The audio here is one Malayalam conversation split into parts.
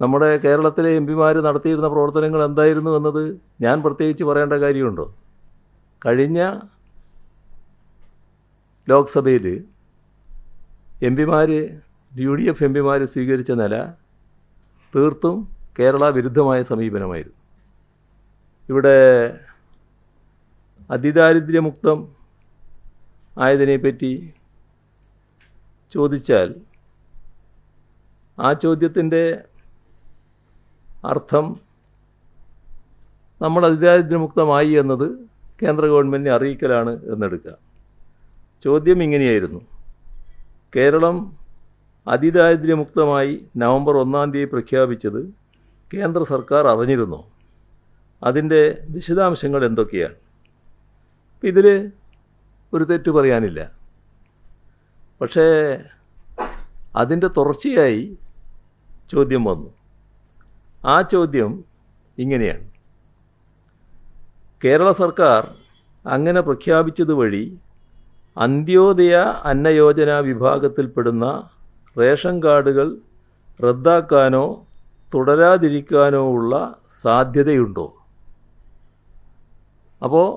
നമ്മുടെ കേരളത്തിലെ എം പിമാർ നടത്തിയിരുന്ന പ്രവർത്തനങ്ങൾ എന്തായിരുന്നു എന്നത് ഞാൻ പ്രത്യേകിച്ച് പറയേണ്ട കാര്യമുണ്ടോ? കഴിഞ്ഞ ലോക്സഭയിൽ എം പിമാർ യു ഡി എഫ് എം പിമാർ സ്വീകരിച്ച നില തീർത്തും കേരള വിരുദ്ധമായ സമീപനമായിരുന്നു. ഇവിടെ അതിദാരിദ്ര്യമുക്തം ആയതിനെപ്പറ്റി ചോദിച്ചാൽ ആ ചോദ്യത്തിന്റെ അർത്ഥം നമ്മൾ അതിദാരിദ്ര്യമുക്തമായി എന്നത് കേന്ദ്ര ഗവൺമെന്റിനെ അറിയിക്കലാണ് എന്നെടുക്കുക. ചോദ്യം ഇങ്ങനെയായിരുന്നു. കേരളം അതിദാരിദ്ര്യമുക്തമായി നവംബർ ഒന്നാം തീയതി പ്രഖ്യാപിച്ചത് കേന്ദ്ര സർക്കാർ അറിഞ്ഞിരുന്നോ. അതിന്റെ വിശദാംശങ്ങൾ എന്തൊക്കെയാണ്? ഇതിൽ ഒരു തെറ്റ് പറയാനില്ല. പക്ഷേ അതിന്റെ തുടർച്ചയായി ചോദ്യം വന്നു. ആ ചോദ്യം ഇങ്ങനെയാണ്. കേരള സർക്കാർ അങ്ങനെ പ്രഖ്യാപിച്ചത് വഴി അന്ത്യോദയ അന്നയോജന വിഭാഗത്തിൽപ്പെടുന്ന റേഷൻ കാർഡുകൾ റദ്ദാക്കാനോ തുടരാതിരിക്കാനോ ഉള്ള സാധ്യതയുണ്ടോ? അപ്പോൾ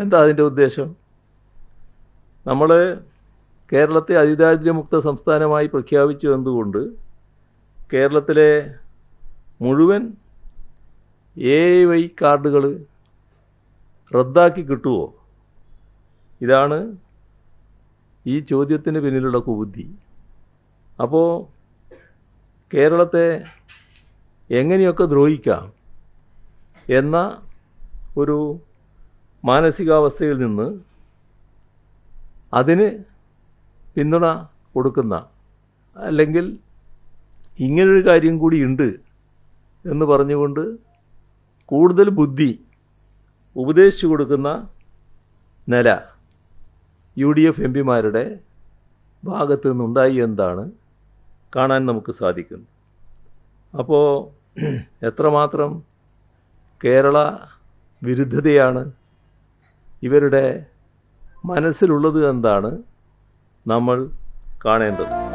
എന്താ അതിന്റെ ഉദ്ദേശം? നമ്മൾ കേരളത്തെ അതിദാരിദ്ര്യമുക്ത സംസ്ഥാനമായി പ്രഖ്യാപിച്ചു എന്തുകൊണ്ട്? കേരളത്തിലെ മുഴുവൻ എ വൈ കാർഡുകൾ റദ്ദാക്കി കിട്ടുമോ ഇതാണ് ഈ ചോദ്യത്തിന് പിന്നിലുള്ള കുബുദ്ധി. അപ്പോൾ കേരളത്തെ എങ്ങനെയൊക്കെ ദ്രോഹിക്കാം എന്ന ഒരു മാനസികാവസ്ഥയിൽ നിന്ന് അതിന് പിന്തുണ കൊടുക്കുന്ന അല്ലെങ്കിൽ ഇങ്ങനൊരു കാര്യം കൂടി ഉണ്ട് എന്ന് പറഞ്ഞുകൊണ്ട് കൂടുതൽ ബുദ്ധി ഉപദേശിച്ചു കൊടുക്കുന്ന നില യു ഡി എഫ് എം പിമാരുടെ ഭാഗത്തു നിന്നുണ്ടായി എന്താണ് കാണാൻ നമുക്ക് സാധിക്കുന്നത്. അപ്പോൾ എത്രമാത്രം കേരള വിരുദ്ധതയാണ് ഇവരുടെ മനസ്സിലുള്ളത് എന്താണ് നമ്മൾ കാണേണ്ടത്.